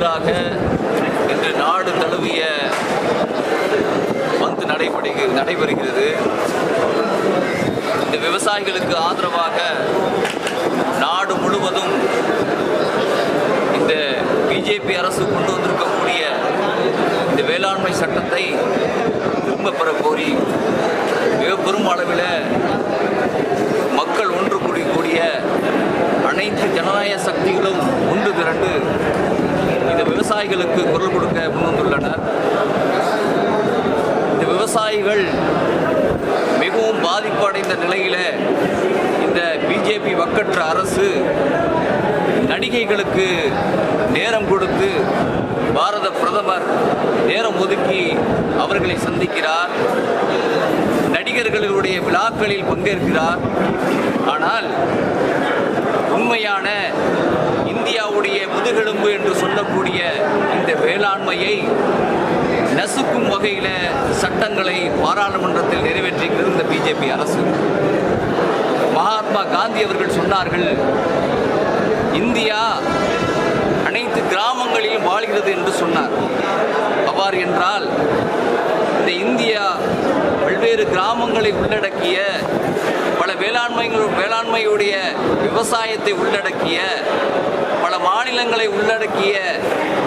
எதிராக இன்று நாடு தழுவிய வந்து நடைபெறுக நடைபெறுகிறது. இந்த விவசாயிகளுக்கு ஆதரவாக நாடு முழுவதும் இந்த பிஜேபி அரசு கொண்டு வந்திருக்கக்கூடிய இந்த வேளாண்மை சட்டத்தை திரும்ப பெற கோரி மிக பெரும் அளவில் மக்கள் ஒன்று கூடிய அனைத்து ஜனநாயக சக்திகளும் ஒன்று திரண்டு விவசாயிகளுக்கு குரல் கொடுக்க முன்வந்துள்ளனர். இந்த விவசாயிகள் மிகவும் பாதிப்படைந்த நிலையில இந்த பிஜேபி வக்கற்ற அரசு நடிகைகளுக்கு நேரம் கொடுத்து பாரத பிரதமர் நேரம் ஒதுக்கி அவர்களை சந்திக்கிறார். நடிகர்களுடைய விழாக்களில் பங்கேற்கிறார். ஆனால் உண்மையான இந்தியாவுடைய முதுகெலும்பு என்று சொல்லக்கூடிய இந்த வேளாண்மையை நசுக்கும் வகையில் சட்டங்களை பாராளுமன்றத்தில் நிறைவேற்றியிருக்கிறது இந்த பிஜேபி அரசு. மகாத்மா காந்தி அவர்கள் சொன்னார்கள் இந்தியா அனைத்து கிராமங்களிலும் வாழ்கிறது என்று சொன்னார். அவ்வாறு என்றால் இந்த இந்தியா பல்வேறு கிராமங்களை உள்ளடக்கிய பல வேளாண்மை வேளாண்மையுடைய விவசாயத்தை உள்ளடக்கிய பல மாநிலங்களை உள்ளடக்கிய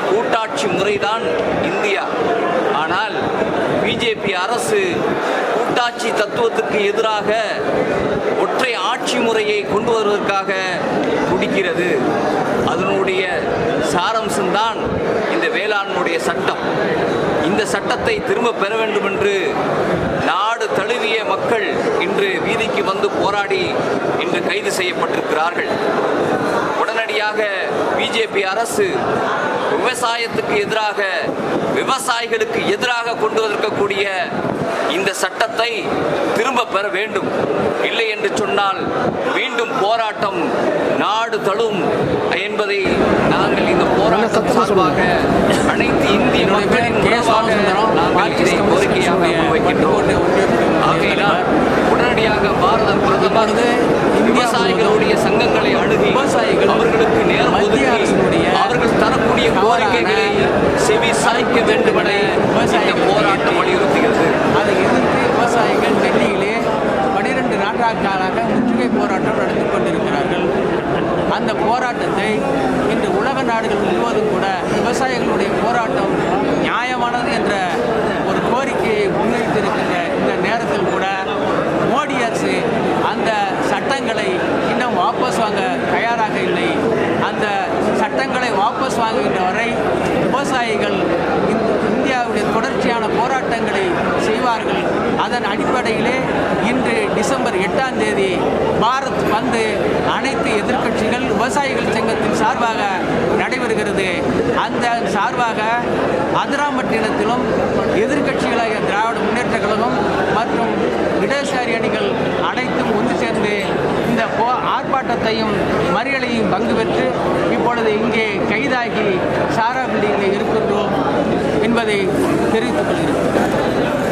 கூட்டாட்சி முறைதான் இந்தியா. ஆனால் பிஜேபி அரசு கூட்டாட்சி தத்துவத்துக்கு எதிராக ஒற்றை ஆட்சி முறையை கொண்டு வருவதற்காக துடிக்கிறது. அதனுடைய சாரம்சம்தான் இந்த வேளாண்மையுடைய சட்டம். இந்த சட்டத்தை திரும்ப பெற வேண்டும் என்று நாடு தழுவிய மக்கள் இன்று வீதிக்கு வந்து போராடி இன்று கைது செய்யப்பட்டிருக்கிறார்கள். உடனடியாக பிஜேபி அரசு விவசாயத்துக்கு எதிராக விவசாயிகளுக்கு எதிராக கொண்டு வந்திருக்கக்கூடிய இந்த சட்டத்தை திரும்ப பெற வேண்டும். இல்லை என்று சொன்னால் மீண்டும் போராட்டம் நாடு தழும் என்பதை நாங்கள் இந்த போராட்டம் சார்பாக அனைத்து இந்திய மக்களின் உணர்வாக நாங்கள் இதை கோரிக்கையாக முன்வைக்கின்றோம் ஆகையினால் உடனடியாக பாரத பிரதமர் விவசாயிகளுடைய சங்கங்களை அணுகி விவசாயிகள் அவர்களுக்கு நேரம் மத்திய ஒதுக்கி அரசினுடைய அவர்கள் தரக்கூடிய கோரிக்கைகளை செவி சாய்க்க வேண்டும் என இந்த போராட்டம் வலியுறுத்துகிறது அதை எதிர்த்து விவசாயிகள் டெல்லியிலே பனிரெண்டு நாட்களாக முற்றுகை போராட்டம் நடத்தி கொண்டிருக்கிறார்கள் அந்த போராட்டத்தை இன்று உலக நாடுகள் முழுவதும் கூட விவசாயிகளுடைய போராட்டம் நியாயமானது என்ற ஒரு கோரிக்கையை முன்வைத்திருக்கின்ற இந்த நேரத்தில் கூட மோடி அரசு அந்த சட்டங்களை இன்னும் வாபஸ் வாங்க தயாராக இல்லை. அந்த சட்டங்களை வாபஸ் வாங்குகின்ற வரை விவசாயிகள் இந்த இந்தியாவுடைய தொடர்ச்சியான போராட்டங்களை செய்வார்கள். அதன் அடிப்படையிலே இன்று டிசம்பர் எட்டாம் தேதி பாரத் வந்து அனைத்து எதிர்க்கட்சிகள் விவசாயிகள் சங்கத்தின் சார்பாக நடைபெறுகிறது. அந்த சார்பாக அதிராம்பட்டினத்திலும் எதிர்க்கட்சிகளாகிய திராவிட முன்னேற்ற கழகம் மற்றும் இடதுசாரி அணிகள் அனைத்தும் ஒன்று சேர்ந்து இந்த போ ஆர்ப்பாட்டத்தையும் மறியலையும் பங்கு பெற்று இப்பொழுது இங்கே கைதாகி சாரா பில்டிங்கில் இருக்கின்றோம் என்பதை தெரிவித்துக் கொள்கிறேன்.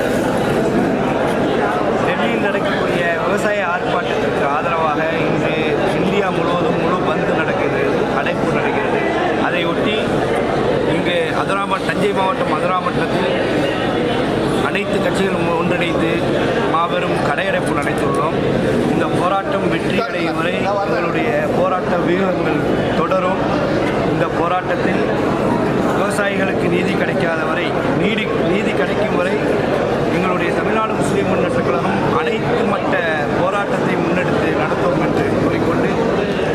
மாவட்டம் மதுராமட்டத்தில் அனைத்து கட்சிகளும் ஒன்றிணைத்து மாபெரும் கடையடைப்பு நடத்தியுள்ளோம் இந்த போராட்டம் வெற்றி அடையும் வரை எங்களுடைய போராட்ட வியூகங்கள் தொடரும். இந்த போராட்டத்தில் விவசாயிகளுக்கு நீதி கிடைக்காத வரை நீதி நீதி கிடைக்கும் வரை எங்களுடைய தமிழ்நாடு முஸ்லீம் முன்னேற்ற அனைத்து மட்ட போராட்டத்தை முன்னெடுத்து நடத்துவோம் என்று கூறிக்கொண்டு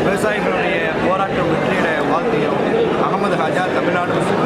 விவசாயிகளுடைய போராட்டம் வெற்றியிட வாழ்த்துகிறோம். அகமது ஹாஜா தமிழ்நாடு முஸ்லீம்